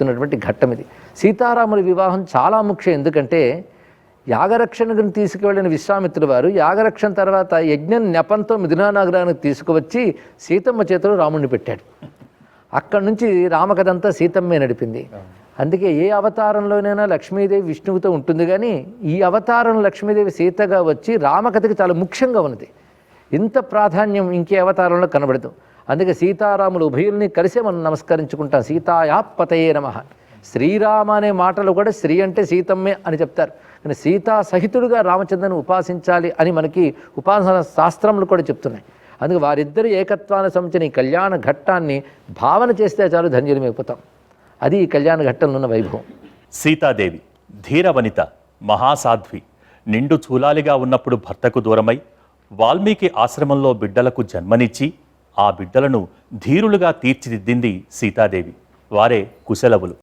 చెప్తున్నటువంటి ఘట్టం ఇది. సీతారాముల వివాహం చాలా ముఖ్యం. ఎందుకంటే యాగరక్షణకు తీసుకువెళ్ళిన విశ్వామిత్రుడు వారు యాగరక్షణ తర్వాత యజ్ఞం నెపంతో మిథునానగరానికి తీసుకువచ్చి సీతమ్మ చేతిలో రాముడిని పెట్టాడు. అక్కడి నుంచి రామకథ అంతా సీతమ్మే నడిపింది. అందుకే ఏ అవతారంలోనైనా లక్ష్మీదేవి విష్ణువుతో ఉంటుంది కానీ ఈ అవతారం లక్ష్మీదేవి సీతగా వచ్చి రామకథకి చాలా ముఖ్యంగా ఉన్నది. ఇంత ప్రాధాన్యం ఇంకే అవతారంలో కనబడదు. అందుకే సీతారాములు ఉభయుల్ని కలిసే మనం నమస్కరించుకుంటాం. సీతాయాపతయే నమ. శ్రీరామ అనే మాటలు కూడా శ్రీ అంటే సీతమ్మే అని చెప్తారు. కానీ సీతా సహితుడుగా రామచంద్రను ఉపాసించాలి అని మనకి ఉపాసన శాస్త్రములు కూడా చెప్తున్నాయి. అందుకే వారిద్దరు ఏకత్వాన్ని సంబంధించిన ఈ కళ్యాణ ఘట్టాన్ని భావన చేస్తే చాలు ధన్యులమైపోతాం అది ఈ కళ్యాణ ఘట్టంలో ఉన్న వైభవం. సీతాదేవి ధీరవనిత మహాసాధ్వి నిండు చూలాలిగా ఉన్నప్పుడు భర్తకు దూరమై వాల్మీకి ఆశ్రమంలో బిడ్డలకు జన్మనిచ్చి ఆ బిడ్డలను ధీరులుగా తీర్చిదిద్దింది సీతాదేవి. వారే కుశలవులు.